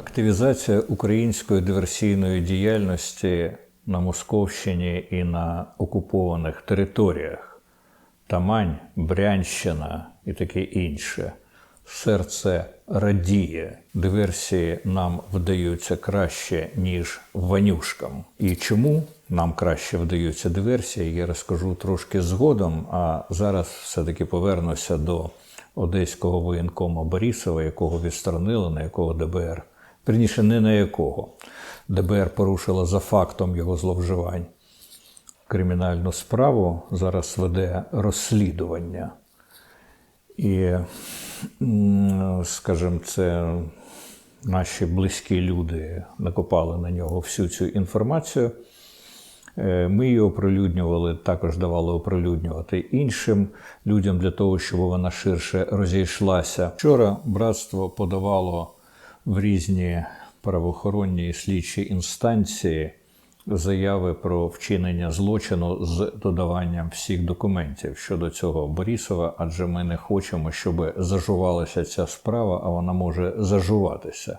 Активізація української диверсійної діяльності на Московщині і на окупованих територіях Тамань, Брянщина і таке інше. Серце радіє. Диверсії нам вдаються краще, ніж ванюшкам. І чому нам краще вдаються диверсії, я розкажу трошки згодом. А зараз все-таки повернуся до одеського воєнкома Борисова, якого відсторонили, на якого ДБР. Верніше, не на якого. ДБР порушило за фактом його зловживань кримінальну справу. Зараз веде розслідування. І, скажімо, це наші близькі люди накопали на нього всю цю інформацію. Е, Ми її оприлюднювали, також давали оприлюднювати іншим людям для того, щоб вона ширше розійшлася. Вчора братство подавало в різні правоохоронні і слідчі інстанції заяви про вчинення злочину з додаванням всіх документів щодо цього Борисова, адже ми не хочемо, щоб зажувалася ця справа, а вона може зажуватися.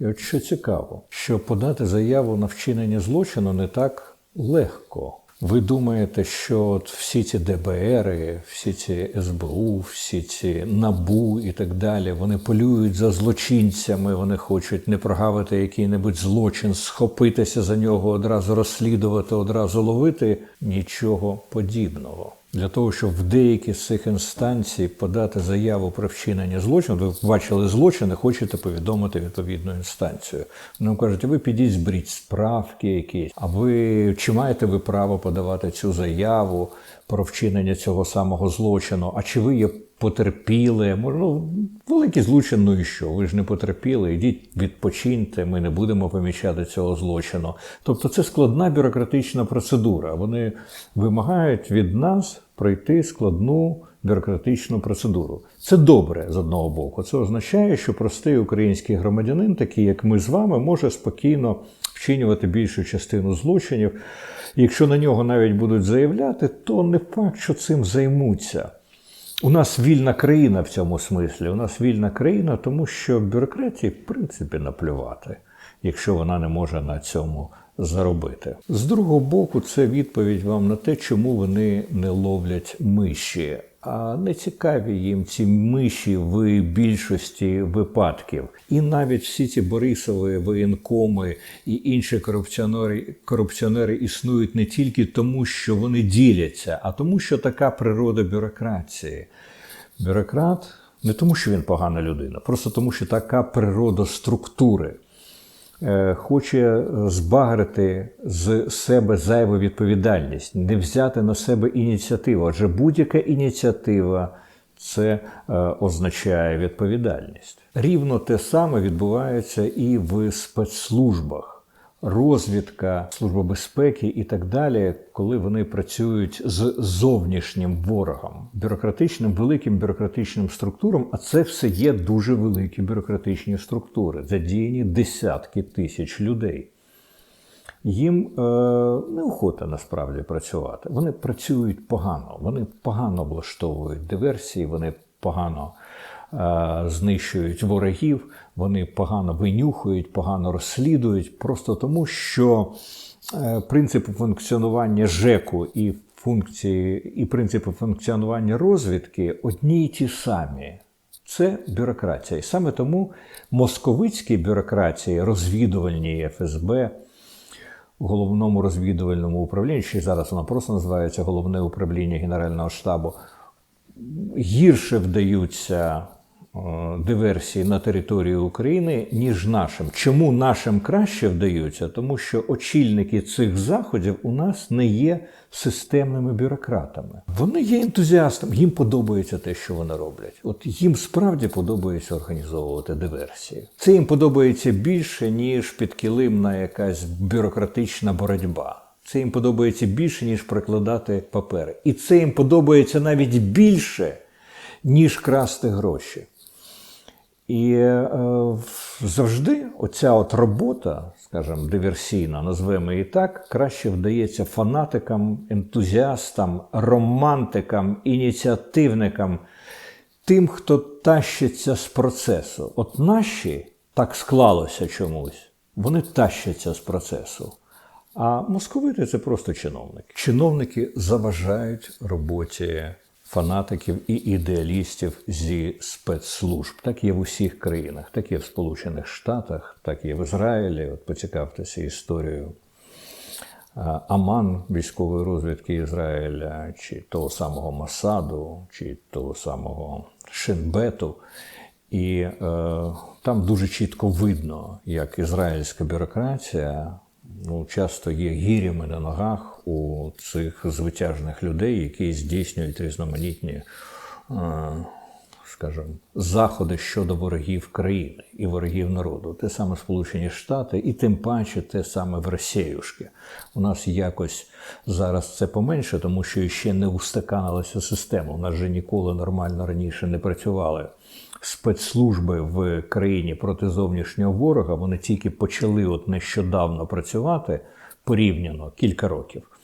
І от що цікаво, що подати заяву на вчинення злочину не так легко. Ви думаєте, що от всі ці ДБРи, всі ці СБУ, всі ці НАБУ і так далі, вони полюють за злочинцями, вони хочуть не прогавити який-небудь злочин, схопитися за нього, одразу розслідувати, одразу ловити. Нічого подібного. Для того, щоб в деякі з цих інстанцій подати заяву про вчинення злочину, ви бачили злочин і хочете повідомити відповідну інстанцію. Вам кажуть, ви підіть зберіть справки якісь, а ви чи маєте ви право подавати цю заяву про вчинення цього самого злочину? А чи ви є потерпіли? Може, ну, великий злочин, ну і що? Ви ж не потерпіли, ідіть відпочиньте, ми не будемо помічати цього злочину. Тобто це складна бюрократична процедура. Вони вимагають від нас пройти складну бюрократичну процедуру. Це добре з одного боку. Це означає, що простий український громадянин, такий як ми з вами, може спокійно вчинювати більшу частину злочинів. Якщо на нього навіть будуть заявляти, то не факт, що цим займуться. У нас вільна країна в цьому смислі. У нас вільна країна, тому що бюрократії, в принципі, наплювати, якщо вона не може на цьому заробити. З другого боку, це відповідь вам на те, чому вони не ловлять миші. А не цікаві їм ці миші в більшості випадків. І навіть всі ці Борисови, воєнкоми і інші корупціонери, корупціонери існують не тільки тому, що вони діляться, а тому, що така природа бюрократії. Бюрократ не тому, що він погана людина, просто тому, що така природа структури. Е, Хоче збагрити з себе зайву відповідальність, не взяти на себе ініціативу. Адже будь-яка ініціатива це е, означає відповідальність. Рівно те саме відбувається і в спецслужбах. Розвідка, служба безпеки і так далі, коли вони працюють з зовнішнім ворогом, бюрократичним, великим бюрократичним структурам, а це все є дуже великі бюрократичні структури, задіяні десятки тисяч людей. Їм е, неохота насправді працювати. Вони працюють погано, вони погано облаштовують диверсії, вони погано знищують ворогів, вони погано винюхують, погано розслідують, просто тому, що е, принципи функціонування ЖЕКу і функції, і принципи функціонування розвідки одні й ті самі. Це бюрократія. І саме тому московицькі бюрократії, розвідувальні ФСБ, головному розвідувальному управлінні, чи зараз воно просто називається головне управління Генерального штабу, гірше вдаються е, диверсії на території України, ніж нашим. Чому нашим краще вдаються? Тому що очільники цих заходів у нас не є системними бюрократами. Вони є ентузіастами, їм подобається те, що вони роблять. От їм справді подобається організовувати диверсії. Це їм подобається більше, ніж підкилимна якась бюрократична боротьба. Це їм подобається більше, ніж прикладати папери. І це їм подобається навіть більше, ніж красти гроші. І е, завжди оця от робота, скажімо, диверсійна, назвемо її так, краще вдається фанатикам, ентузіастам, романтикам, ініціативникам, тим, хто тащиться з процесу. От наші так склалося чомусь. Вони тащаться з процесу. А московити це просто чиновники. Чиновники заважають роботі фанатиків і ідеалістів зі спецслужб. Так є в усіх країнах, так є в Сполучених Штатах, так є в Ізраїлі. От поцікавтеся історією Аман військової розвідки Ізраїля, чи того самого Масаду, чи того самого Шинбету. І е, там дуже чітко видно, як ізраїльська бюрократія ну, часто є гірями на ногах у цих звитяжних людей, які здійснюють різноманітні, е, скажімо, заходи щодо ворогів країни і ворогів народу. Те саме Сполучені Штати, і тим паче те саме в Росіюшки. У нас якось зараз це поменше, тому що ще не устаканилася система. У нас же ніколи нормально раніше не працювали спецслужби в країні проти зовнішнього ворога. Вони тільки почали от нещодавно працювати порівняно кілька років.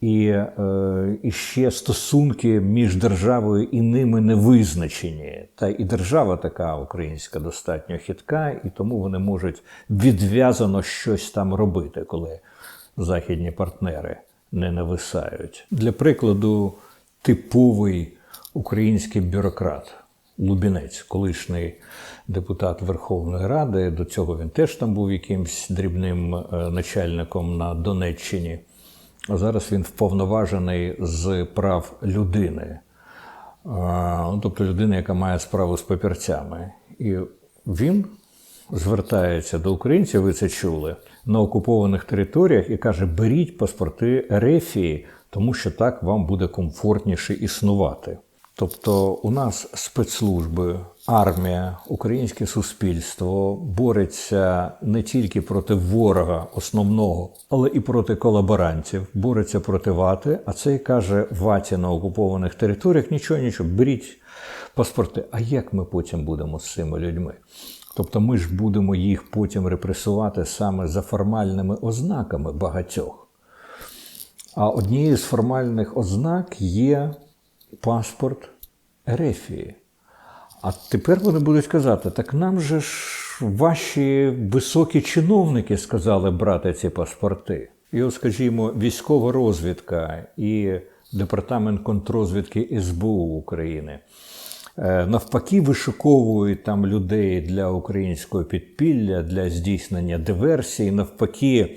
І, е, і ще стосунки між державою і ними не визначені. Та і держава така українська достатньо хитка, і тому вони можуть відв'язано щось там робити, коли західні партнери не нависають. Для прикладу, типовий український бюрократ. Лубінець, колишній депутат Верховної Ради. До цього він теж там був якимсь дрібним е, начальником на Донеччині. А зараз він вповноважений з прав людини, ну, тобто людина, яка має справу з папірцями. І він звертається до українців, ви це чули, на окупованих територіях і каже: беріть паспорти Рефії, тому що так вам буде комфортніше існувати. Тобто у нас спецслужби, армія, українське суспільство бореться не тільки проти ворога основного, але і проти колаборантів, бореться проти вати. А цей каже ваті на окупованих територіях нічого, нічого, беріть паспорти. А як ми потім будемо з цими людьми? Тобто ми ж будемо їх потім репресувати саме за формальними ознаками багатьох. А однією з формальних ознак є паспорт Ерефії. А тепер вони будуть казати: так нам же ж ваші високі чиновники сказали брати ці паспорти. І, от, скажімо, військова розвідка і департамент контррозвідки СБУ України. Е, навпаки, вишуковують там людей для українського підпілля, для здійснення диверсій. Навпаки, е,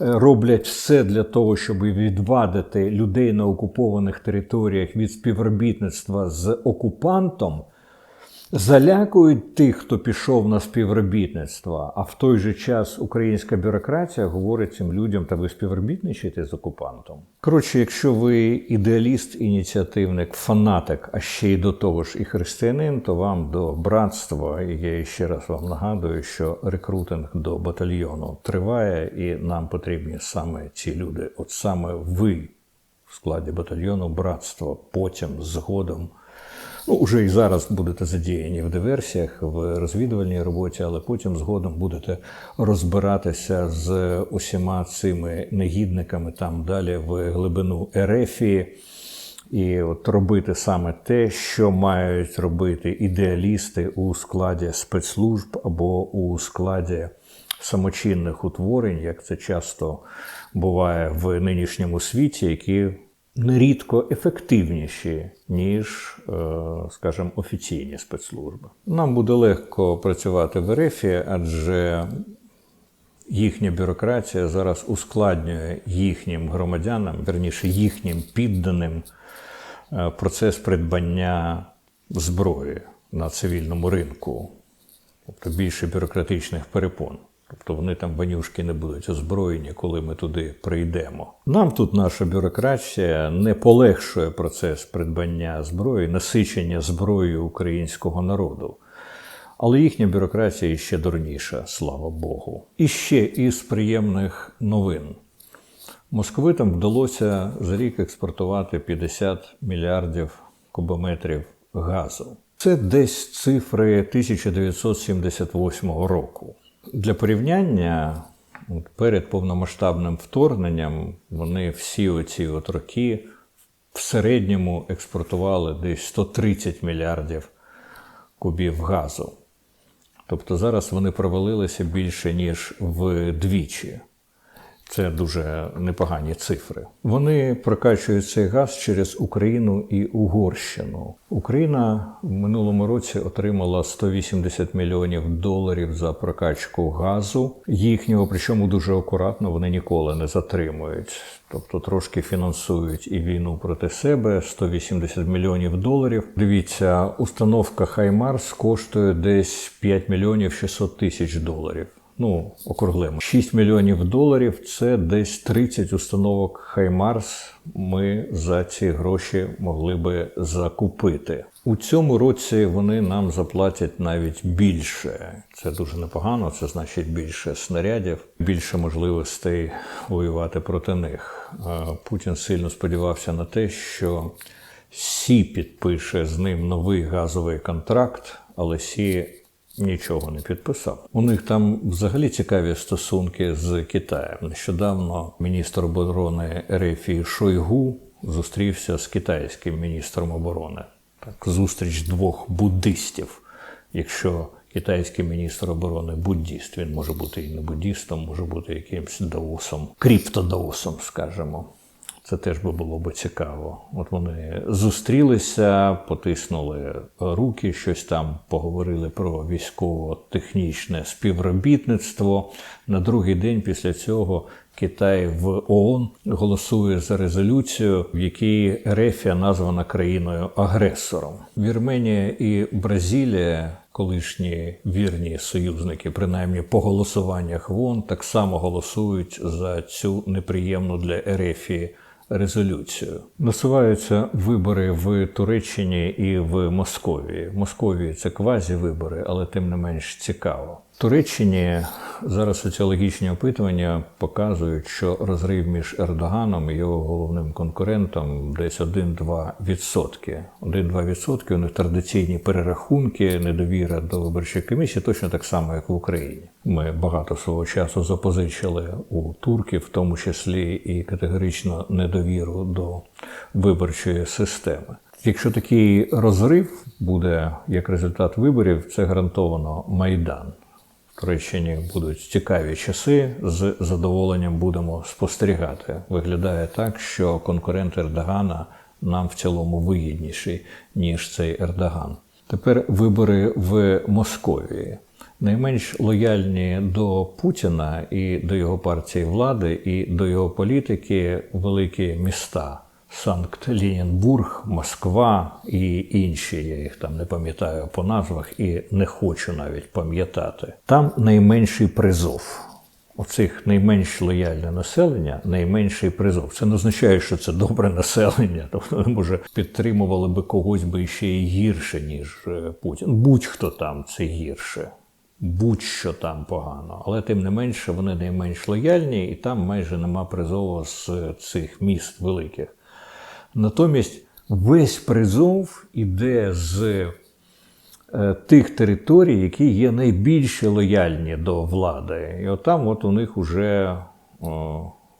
роблять все для того, щоб відвадити людей на окупованих територіях від співробітництва з окупантом залякують тих, хто пішов на співробітництво, а в той же час українська бюрократія говорить цим людям, та ви співробітничаєте з окупантом. Коротше, якщо ви ідеаліст, ініціативник, фанатик, а ще й до того ж і християнин, то вам до братства, і я ще раз вам нагадую, що рекрутинг до батальйону триває, і нам потрібні саме ці люди, от саме ви в складі батальйону братства, потім згодом. Ну, уже і зараз будете задіяні в диверсіях, в розвідувальній роботі, але потім згодом будете розбиратися з усіма цими негідниками там далі в глибину Ерефії. І от робити саме те, що мають робити ідеалісти у складі спецслужб або у складі самочинних утворень, як це часто буває в нинішньому світі, які нерідко ефективніші, ніж, е, скажімо, офіційні спецслужби. Нам буде легко працювати в РФ, адже їхня бюрократія зараз ускладнює їхнім громадянам, верніше їхнім підданим е, процес придбання зброї на цивільному ринку, тобто більше бюрократичних перепон. Тобто вони там банюшки не будуть озброєні, коли ми туди прийдемо. Нам тут наша бюрократія не полегшує процес придбання зброї, насичення зброєю українського народу. Але їхня бюрократія ще дурніша, слава Богу. І ще із приємних новин. Московитам вдалося за рік експортувати 50 мільярдів кубометрів газу. Це десь цифри 1978 року. Для порівняння перед повномасштабним вторгненням вони всі оці от роки в середньому експортували десь 130 мільярдів кубів газу. Тобто зараз вони провалилися більше ніж вдвічі. Це дуже непогані цифри. Вони прокачують цей газ через Україну і Угорщину. Україна в минулому році отримала 180 мільйонів доларів за прокачку газу їхнього, причому дуже акуратно вони ніколи не затримують. Тобто трошки фінансують і війну проти себе 180 мільйонів доларів. Дивіться, установка Хаймарс коштує десь 5 мільйонів 600 тисяч доларів ну, округлимо. 6 мільйонів доларів це десь 30 установок Хаймарс. Ми за ці гроші могли би закупити. У цьому році вони нам заплатять навіть більше. Це дуже непогано. Це значить більше снарядів, більше можливостей воювати проти них. Путін сильно сподівався на те, що Сі підпише з ним новий газовий контракт, але Сі нічого не підписав. У них там взагалі цікаві стосунки з Китаєм. Нещодавно міністр оборони Рефі Шойгу зустрівся з китайським міністром оборони. Так, зустріч двох буддистів. Якщо китайський міністр оборони буддіст, він може бути і не буддістом, може бути якимсь даосом, кріптодаосом, скажімо. Це теж би було б цікаво. От вони зустрілися, потиснули руки, щось там поговорили про військово-технічне співробітництво. На другий день після цього Китай в ООН голосує за резолюцію, в якій Рефія названа країною-агресором. Вірменія і Бразилія. Колишні вірні союзники, принаймні по голосуваннях в ООН, так само голосують за цю неприємну для Ерефії резолюцію. Насуваються вибори в Туреччині і в Московії. В Московії це квазі-вибори, але тим не менш цікаво. Туреччині зараз соціологічні опитування показують, що розрив між Ердоганом і його головним конкурентом десь 1-2 відсотки. 1-2 відсотки у них традиційні перерахунки, недовіра до виборчої комісії, точно так само, як в Україні. Ми багато свого часу запозичили у турків, в тому числі і категорично недовіру до виборчої системи. Якщо такий розрив буде як результат виборів, це гарантовано майдан. Туреччині будуть цікаві часи. З задоволенням будемо спостерігати. Виглядає так, що конкурент Ердогана нам в цілому вигідніший, ніж цей Ердоган. Тепер вибори в Московії. Найменш лояльні до Путіна і до його партії влади, і до його політики великі міста. Санкт-Лінінбург, Москва і інші. Я їх там не пам'ятаю по назвах і не хочу навіть пам'ятати. Там найменший призов. Оцих найменш лояльне населення, найменший призов. Це не означає, що це добре населення. Тобто, може, підтримували би когось би ще й гірше, ніж е, Путін. Будь-хто там це гірше. Будь-що там погано, але тим не менше вони найменш лояльні, і там майже нема призову з цих міст великих. Натомість весь призов іде з е, тих територій, які є найбільш лояльні до влади. І отам от у них вже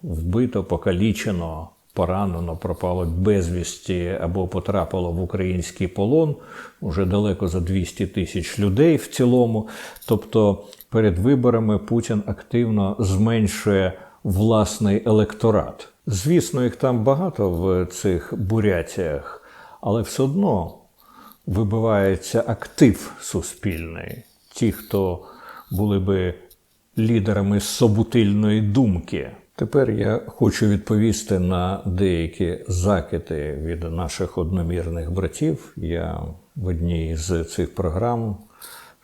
вбито, покалічено, поранено, пропало безвісті або потрапило в український полон уже далеко за 200 тисяч людей в цілому. Тобто перед виборами Путін активно зменшує власний електорат. Звісно, їх там багато в цих бурятіях, але все одно вибивається актив суспільний. Ті, хто були би лідерами собутильної думки. Тепер я хочу відповісти на деякі закити від наших одномірних братів. Я в одній з цих програм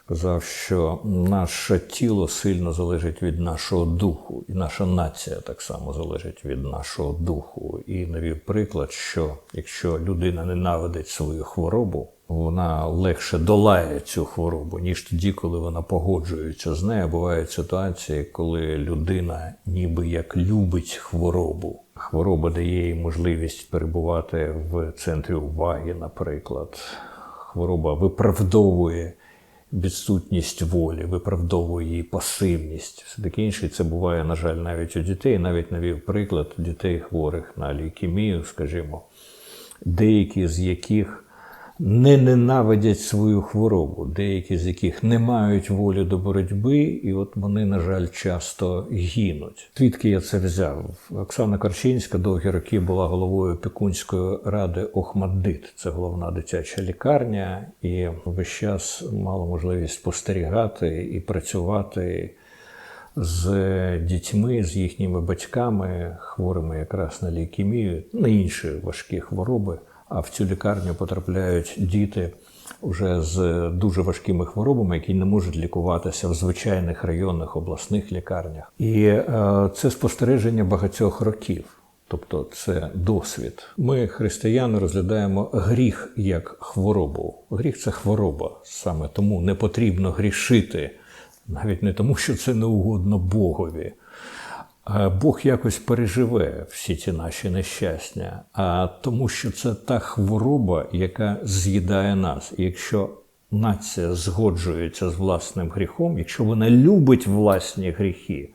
сказав, що наше тіло сильно залежить від нашого духу, і наша нація так само залежить від нашого духу. І навів приклад, що якщо людина ненавидить свою хворобу, вона легше долає цю хворобу, ніж тоді, коли вона погоджується з нею. Бувають ситуації, коли людина ніби як любить хворобу. Хвороба дає їй можливість перебувати в центрі уваги, наприклад. Хвороба виправдовує відсутність волі, виправдовує її пасивність. Все таке інше, це буває, на жаль, навіть у дітей. Навіть навів приклад дітей хворих на лікемію, скажімо, деякі з яких не ненавидять свою хворобу, деякі з яких не мають волі до боротьби, і от вони, на жаль, часто гинуть. Звідки я це взяв? Оксана Корчинська довгі роки була головою опікунської ради Охмаддит. Це головна дитяча лікарня, і весь час мала можливість спостерігати і працювати з дітьми, з їхніми батьками, хворими якраз на лейкемію, на інші важкі хвороби. А в цю лікарню потрапляють діти вже з дуже важкими хворобами, які не можуть лікуватися в звичайних районних обласних лікарнях. І е, це спостереження багатьох років. Тобто це досвід. Ми, християни, розглядаємо гріх як хворобу. Гріх це хвороба. Саме тому не потрібно грішити, навіть не тому, що це не угодно Богові. Бог якось переживе всі ці наші нещастя, а тому, що це та хвороба, яка з'їдає нас. І якщо нація згоджується з власним гріхом, якщо вона любить власні гріхи,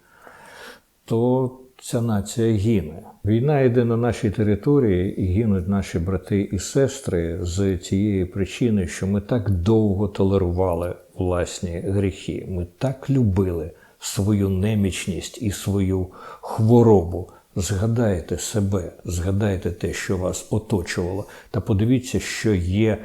то ця нація гине. Війна йде на нашій території, і гинуть наші брати і сестри з тієї причини, що ми так довго толерували власні гріхи. Ми так любили свою немічність і свою хворобу. Згадайте себе, згадайте те, що вас оточувало, та подивіться, що є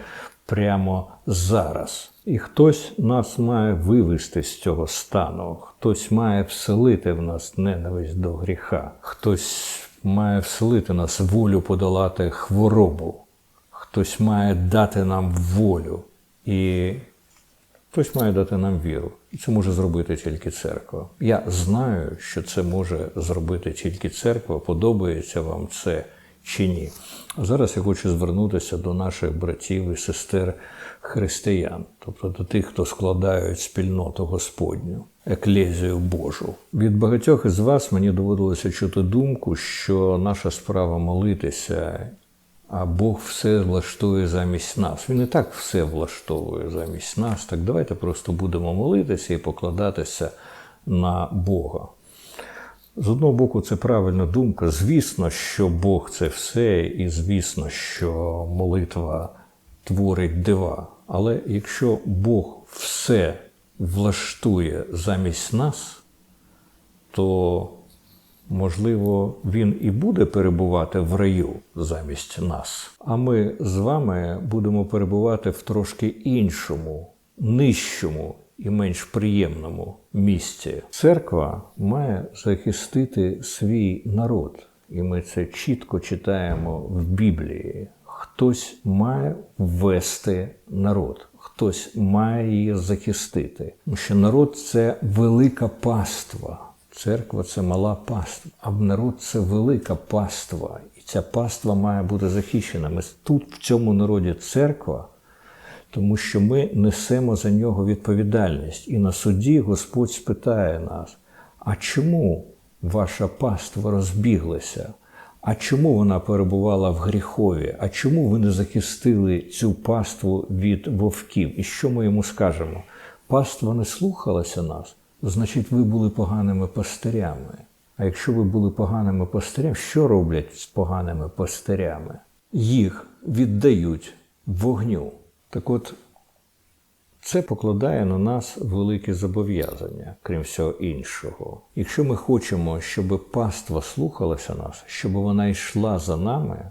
прямо зараз. І хтось нас має вивести з цього стану, хтось має вселити в нас ненависть до гріха, хтось має вселити нас волю подолати хворобу, хтось має дати нам волю. І Хтось має дати нам віру, це може зробити тільки церква. Я знаю, що це може зробити тільки церква. Подобається вам це чи ні. Зараз я хочу звернутися до наших братів і сестер християн, тобто до тих, хто складають спільноту Господню, еклезію Божу. Від багатьох із вас мені доводилося чути думку, що наша справа молитися а Бог все влаштує замість нас. Він і так все влаштовує замість нас. Так давайте просто будемо молитися і покладатися на Бога. З одного боку, це правильна думка. Звісно, що Бог це все, і звісно, що молитва творить дива. Але якщо Бог все влаштує замість нас, то Можливо, він і буде перебувати в раю замість нас. А ми з вами будемо перебувати в трошки іншому, нижчому і менш приємному місці. Церква має захистити свій народ, і ми це чітко читаємо в Біблії. Хтось має ввести народ, хтось має її захистити. Тому що народ це велика паства. Церква це мала паства, а народ це велика паства. І ця паства має бути захищена. Ми тут, в цьому народі, церква, тому що ми несемо за нього відповідальність. І на суді Господь спитає нас: а чому ваша паства розбіглася? А чому вона перебувала в гріхові? А чому ви не захистили цю паству від вовків? І що ми йому скажемо? Паства не слухалася нас значить, ви були поганими пастирями. А якщо ви були поганими пастирями, що роблять з поганими пастирями? Їх віддають вогню. Так от це покладає на нас великі зобов'язання, крім всього іншого. Якщо ми хочемо, щоб паства слухалася нас, щоб вона йшла за нами,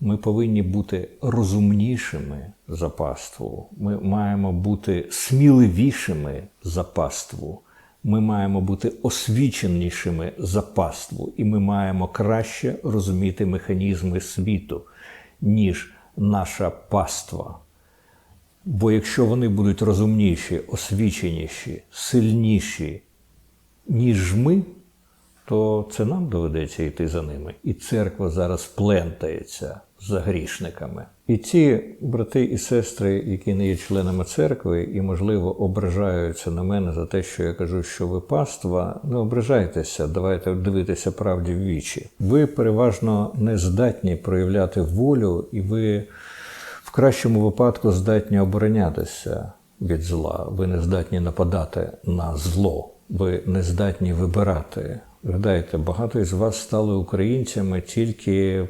ми повинні бути розумнішими за паству. Ми маємо бути сміливішими за паству. Ми маємо бути освіченішими за паству, і ми маємо краще розуміти механізми світу, ніж наша паства. Бо якщо вони будуть розумніші, освіченіші, сильніші, ніж ми, то це нам доведеться йти за ними. І церква зараз плентається за грішниками. І ті брати і сестри, які не є членами церкви, і, можливо, ображаються на мене за те, що я кажу, що ви паства, не ображайтеся, давайте дивитися правді в вічі. Ви переважно не здатні проявляти волю, і ви в кращому випадку здатні оборонятися від зла. Ви не здатні нападати на зло, ви не здатні вибирати. Гадайте, багато із вас стали українцями тільки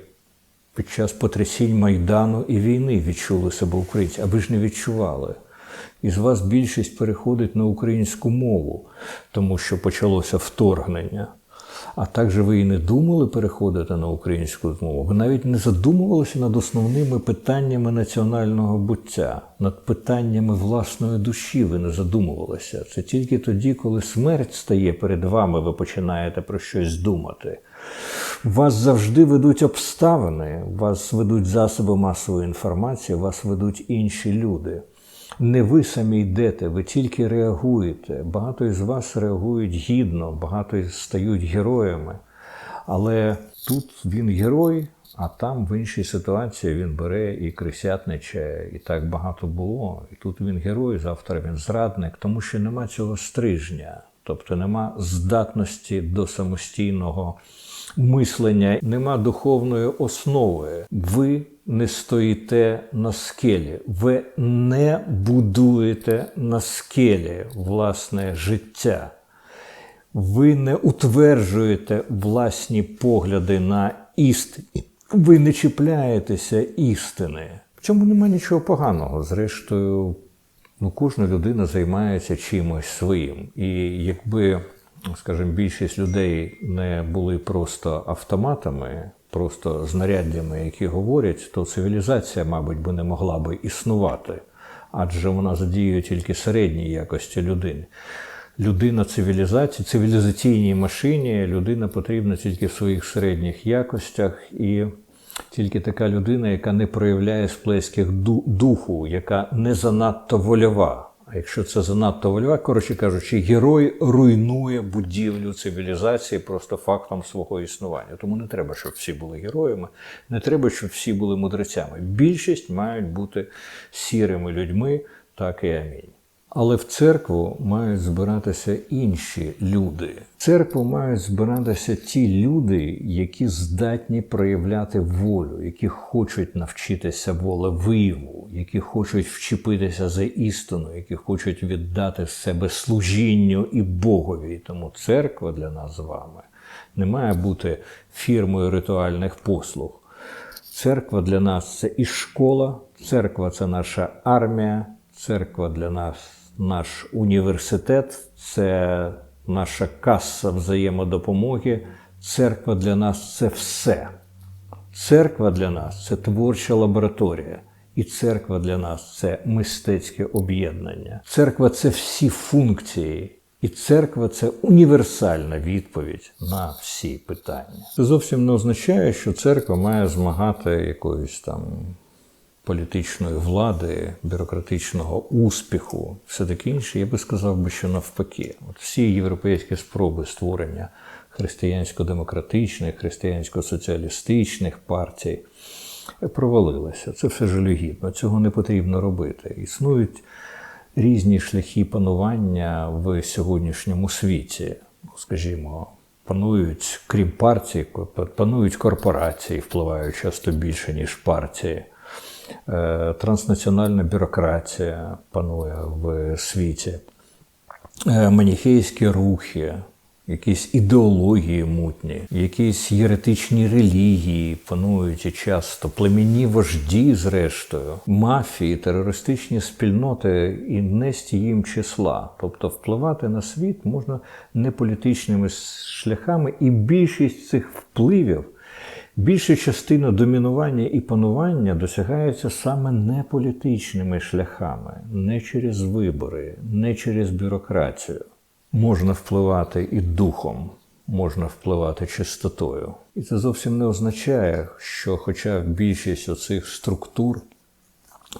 під час потрясінь Майдану і війни відчули себе українці, а ви ж не відчували. Із вас більшість переходить на українську мову, тому що почалося вторгнення. А так же ви і не думали переходити на українську мову. Ви навіть не задумувалися над основними питаннями національного буття, над питаннями власної душі. Ви не задумувалися. Це тільки тоді, коли смерть стає перед вами, ви починаєте про щось думати. Вас завжди ведуть обставини, вас ведуть засоби масової інформації, вас ведуть інші люди. Не ви самі йдете, ви тільки реагуєте. Багато із вас реагують гідно, багато із стають героями. Але тут він герой, а там в іншій ситуації він бере і крисятничає, і так багато було. І тут він герой, завтра він зрадник, тому що нема цього стрижня, тобто нема здатності до самостійного мислення, нема духовної основи. Ви не стоїте на скелі, ви не будуєте на скелі власне життя. Ви не утверджуєте власні погляди на істині. Ви не чіпляєтеся істини. В цьому нема нічого поганого. Зрештою, ну, кожна людина займається чимось своїм. І якби, скажімо, більшість людей не були просто автоматами, просто знаряддями, які говорять, то цивілізація, мабуть, би не могла би існувати, адже вона задіює тільки середній якості людини. Людина цивілізації, цивілізаційній машині, людина потрібна тільки в своїх середніх якостях, і тільки така людина, яка не проявляє сплесків духу, яка не занадто вольова. А якщо це занадто вольва, коротше кажучи, герой руйнує будівлю цивілізації просто фактом свого існування. Тому не треба, щоб всі були героями, не треба, щоб всі були мудрецями. Більшість мають бути сірими людьми, так і амінь. Але в церкву мають збиратися інші люди. В церкву мають збиратися ті люди, які здатні проявляти волю, які хочуть навчитися волевияву, які хочуть вчепитися за істину, які хочуть віддати себе служінню і Богові. Тому церква для нас з вами не має бути фірмою ритуальних послуг. Церква для нас це і школа, церква це наша армія, церква для нас наш університет, це наша каса взаємодопомоги. Церква для нас це все. Церква для нас це творча лабораторія. І церква для нас це мистецьке об'єднання. Церква це всі функції. І церква це універсальна відповідь на всі питання. Це зовсім не означає, що церква має змагати якоюсь там політичної влади, бюрократичного успіху, все таке інше, я би сказав би, що навпаки, От всі європейські спроби створення християнсько-демократичних, християнсько-соціалістичних партій провалилися. Це все жалюгідно, цього не потрібно робити. Існують різні шляхи панування в сьогоднішньому світі, скажімо. Панують, крім партії, панують корпорації, впливають часто більше, ніж партії. Е, транснаціональна бюрократія панує в світі, е, маніхейські рухи, якісь ідеології мутні, якісь єретичні релігії панують і часто, племінні вожді, зрештою, мафії, терористичні спільноти і не з їм числа. Тобто впливати на світ можна не політичними шляхами, і більшість цих впливів. Більша частина домінування і панування досягається саме не політичними шляхами, не через вибори, не через бюрократію. Можна впливати і духом, можна впливати чистотою. І це зовсім не означає, що, хоча більшість оцих структур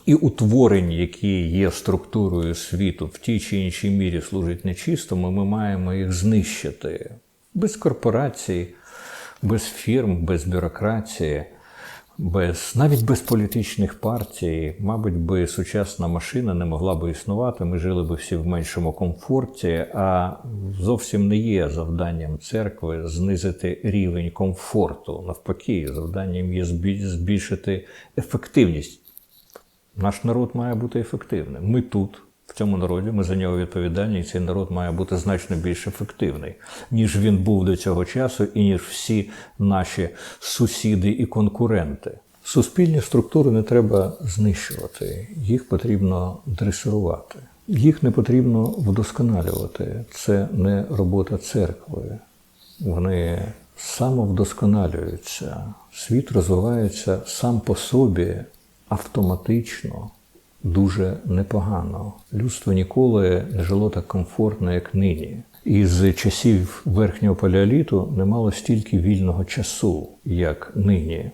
і утворень, які є структурою світу, в тій чи іншій мірі служать нечистому, ми маємо їх знищити без корпорацій без фірм, без бюрократії, без навіть без політичних партій, мабуть, би сучасна машина не могла би існувати. Ми жили би всі в меншому комфорті, а зовсім не є завданням церкви знизити рівень комфорту. Навпаки, завданням є збільшити ефективність. Наш народ має бути ефективним. Ми тут цьому народі ми за нього відповідальні, і цей народ має бути значно більш ефективний, ніж він був до цього часу, і ніж всі наші сусіди і конкуренти. Суспільні структури не треба знищувати, їх потрібно дресирувати. Їх не потрібно вдосконалювати. Це не робота церкви. Вони самовдосконалюються. Світ розвивається сам по собі автоматично, дуже непогано. Людство ніколи не жило так комфортно, як нині. І з часів верхнього палеоліту не мало стільки вільного часу, як нині.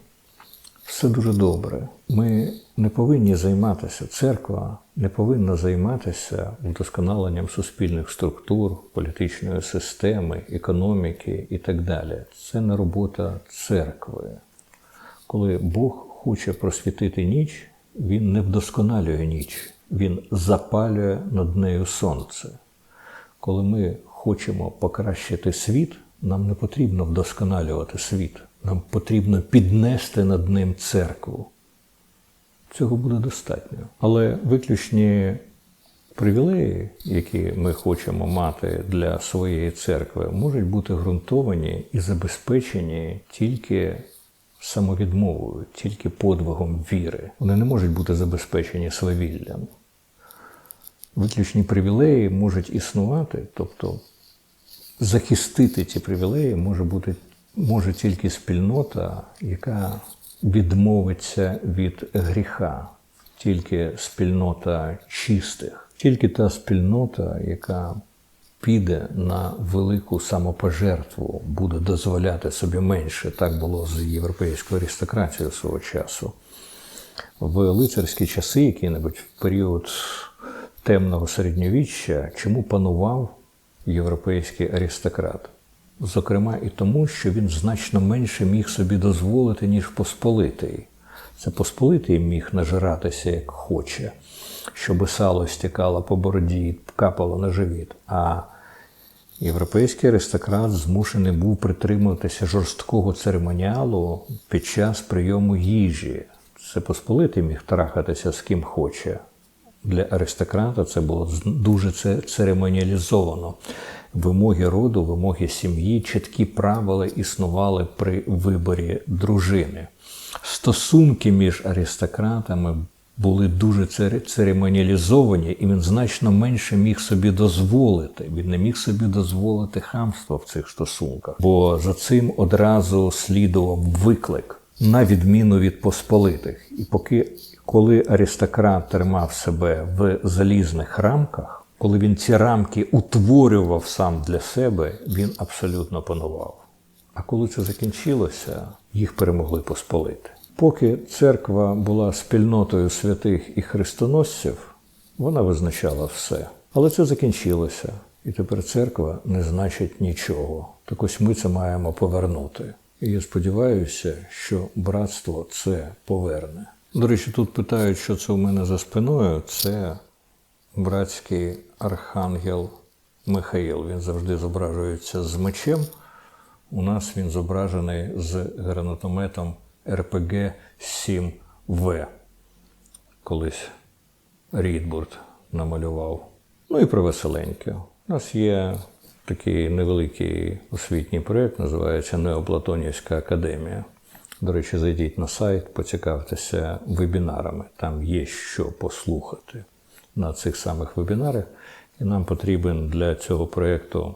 Все дуже добре. Ми не повинні займатися, церква не повинна займатися вдосконаленням суспільних структур, політичної системи, економіки і так далі. Це не робота церкви. Коли Бог хоче просвітити ніч, він не вдосконалює ніч, він запалює над нею сонце. Коли ми хочемо покращити світ, нам не потрібно вдосконалювати світ. Нам потрібно піднести над ним церкву. Цього буде достатньо. Але виключні привілеї, які ми хочемо мати для своєї церкви, можуть бути ґрунтовані і забезпечені тільки самовідмовою, тільки подвигом віри. Вони не можуть бути забезпечені свавіллям. Виключні привілеї можуть існувати, тобто захистити ці привілеї може бути може тільки спільнота, яка відмовиться від гріха, тільки спільнота чистих, тільки та спільнота, яка піде на велику самопожертву, буде дозволяти собі менше. Так було з європейською аристократією свого часу. В лицарські часи, які-небудь в період темного середньовіччя, чому панував європейський аристократ? Зокрема, і тому, що він значно менше міг собі дозволити, ніж Посполитий. Це Посполитий міг нажиратися як хоче, щоб сало стікало по бороді капало на живіт. А європейський аристократ змушений був притримуватися жорсткого церемоніалу під час прийому їжі. Це Посполитий міг трахатися з ким хоче. Для аристократа це було дуже церемоніалізовано. Вимоги роду, вимоги сім'ї, чіткі правила існували при виборі дружини. Стосунки між аристократами були дуже церемоніалізовані, і він значно менше міг собі дозволити. Він не міг собі дозволити хамство в цих стосунках, бо за цим одразу слідував виклик, на відміну від посполитих. І поки коли аристократ тримав себе в залізних рамках. Коли він ці рамки утворював сам для себе, він абсолютно панував. А коли це закінчилося, їх перемогли посполити. Поки церква була спільнотою святих і хрестоносців, вона визначала все. Але це закінчилося, і тепер церква не значить нічого. Так ось ми це маємо повернути. І я сподіваюся, що братство це поверне. До речі, тут питають, що це у мене за спиною. Це братський архангел Михаїл. Він завжди зображується з мечем. У нас він зображений з гранатометом РПГ 7В. Колись Рідбурд намалював. Ну і про веселеньке. У нас є такий невеликий освітній проєкт, називається Неоплатонівська академія. До речі, зайдіть на сайт, поцікавтеся вебінарами. Там є що послухати на цих самих вебінарах. І нам потрібен для цього проєкту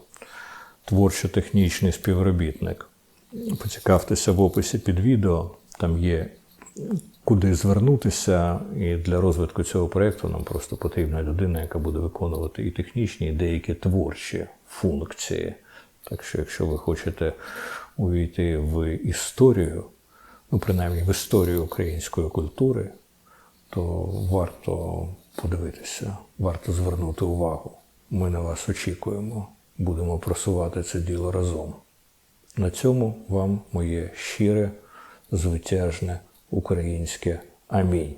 творчо-технічний співробітник. Поцікавтеся в описі під відео, там є куди звернутися. І для розвитку цього проєкту нам просто потрібна людина, яка буде виконувати і технічні, і деякі творчі функції. Так що, якщо ви хочете увійти в історію, ну принаймні в історію української культури, то варто подивитися, варто звернути увагу. Ми на вас очікуємо, будемо просувати це діло разом. На цьому вам моє щире, звитяжне українське амінь.